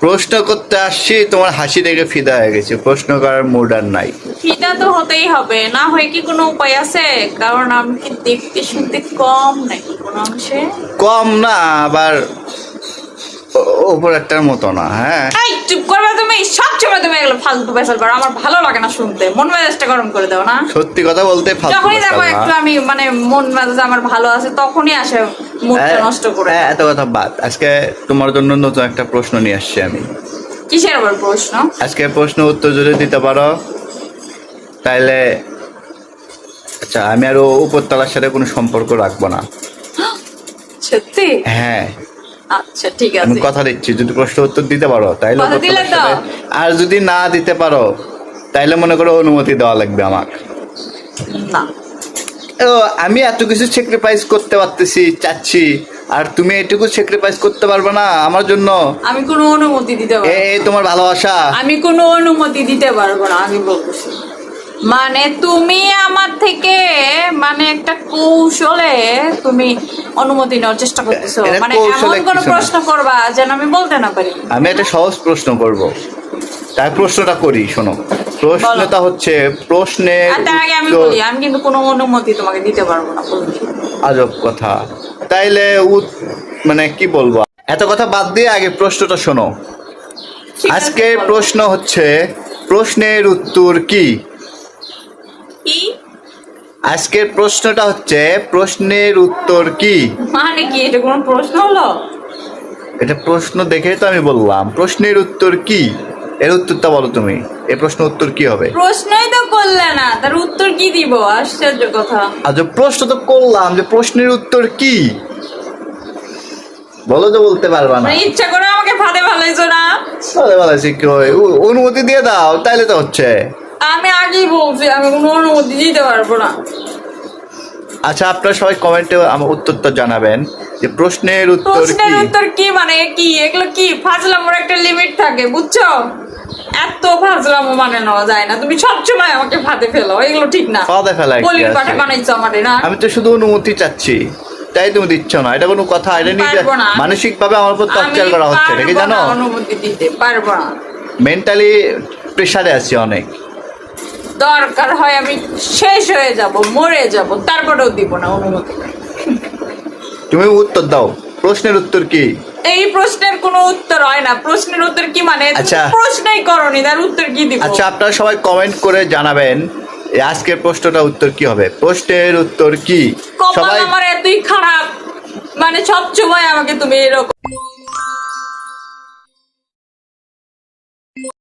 প্রশ্ন করতে আসছি তোমার হাসি দেখে ফিদা হয়ে গেছে। প্রশ্ন করার মুড আর নাই। ফিদা তো হতেই হবে। না হয় কি কোনো উপায় আছে? কারণ আমি কি দেখতে শুনতে কম নাকি কোনো অংশে? কম না আবার ওপর একটার মতো না হ্যাঁ। এই চুপ করবে তুমি এগুলো ফালতু পারো আমার ভালো লাগে না শুনতে। মন মেজাজটা গরম করে দাও না। সত্যি কথা বলতে ফালতু যখনই দেখো একটু আমি মানে মন মেজাজ আমার ভালো আছে তখনই আসে মুডটা হ্যাঁ, নষ্ট করে। হ্যাঁ, এত কথা বাদ। আজকে তোমার জন্য নতুন একটা প্রশ্ন নিয়ে আসছি আমি। কিসের আবার প্রশ্ন? আজকে প্রশ্ন উত্তর যদি দিতে পারো তাইলে আচ্ছা আমি আর ও উপরতলার সাথে কোনো সম্পর্ক রাখব না। সত্যি? হ্যাঁ। আচ্ছা ঠিক আমি কথা দিচ্ছি যদি প্রশ্ন উত্তর দিতে পারো তাইলে আর যদি না দিতে পারো তাইলে মনে করো অনুমতি দেওয়া লাগবে আমাকে। না। ও আমি এত কিছু স্যাক্রিফাইস করতে পারতেছি চাচ্ছি আর তুমি এটুকু স্যাক্রিফাইস করতে পারবে না আমার জন্য। আমি কোনো অনুমতি দিতে পারব এই তোমার ভালোবাসা। আমি কোনো অনুমতি দিতে পারব না আমি বলতেছি মানে তুমি আমার থেকে মানে একটা কৌশলে তুমি অনুমতি নেওয়ার চেষ্টা করতেছো? মানে এমন কোনো প্রশ্ন করবা যেন আমি বলতে না পারি? আমি একটা সহজ প্রশ্ন করব। তাই প্রশ্নটা করি শোনো। প্রশ্নটা হচ্ছে প্রশ্নে তার আগে আমি বলি আমি কিন্তু কোনো অনুমতি তোমাকে দিতে পারব না আজব কথা। তাইলে মানে কি বলব? এত কথা বাদ দিয়ে আগে প্রশ্নটা শোনো। ঠিক আছে, আজকে প্রশ্ন হচ্ছে প্রশ্নের উত্তর কি? কি? আজকের প্রশ্নটা হচ্ছে প্রশ্নের উত্তর কি? মানে কি এটা কোনো প্রশ্ন হলো? এটা প্রশ্ন দেখেই তো আমি বললাম প্রশ্নের উত্তর কি? এর উত্তরটা বলো তুমি এই প্রশ্ন উত্তর কি হবে? প্রশ্নই তো করলে না তার উত্তর কি দিব? আশ্চর্য কথা। আচ্ছা প্রশ্ন তো করলাম যে প্রশ্নের উত্তর কি? বলো তো বলতে পারবা না। মানে ইচ্ছা করে আমাকে ফাঁদে ফেলাইছো না? বলে বলেছি কি? অনুমতি দিয়ে দাও তাইলে তো হচ্ছে। আমি আগেই বলছি আমি কোনো অনুমতি দিতে পারব না। আচ্ছা আপনারা সবাই কমেন্টে আমার উত্তরটা জানাবেন যে প্রশ্নের উত্তর প্রশ্নের কি উত্তর কি মানে কি? এগুলো কি? ফাজলামোর একটা লিমিট থাকে বুঝছ? এত ফাজলামো মানে নেওয়া যায় না। তুমি সবসময় আমাকে ফাঁদে ফেলো এগুলো ঠিক না। ফাঁদে ফেলা কি বলির পাঠে বানাইছো আমারে না? আমি তো শুধু অনুমতি চাচ্ছি তাই তুমি দিচ্ছ না। এটা কোনো কথা এটা নিজে পারব না। মানসিক ভাবে আমার উপর টর্চার করা হচ্ছে এটা কি জানো? অনুমতি দিতে পারব না। মেন্টালি প্রেশারে আছি অনেক। দরকার হয় আমি শেষ হয়ে যাব মরে যাব তারপরেও দিব না অনুমতি। তুমি উত্তর দাও। প্রশ্নের উত্তর কি? এই প্রশ্নের কোনো উত্তর হয় না। প্রশ্নের উত্তর কি মানে? আচ্ছা। প্রশ্নই করনি তার উত্তর কি দিব? আচ্ছা আপনারা সবাই কমেন্ট করে জানাবেন এই আজকের প্রশ্নটা উত্তর কি হবে। প্রশ্নের উত্তর কি? সবাই আমার এতই খারাপ। মানে সব সময় আমাকে তুমি এরকম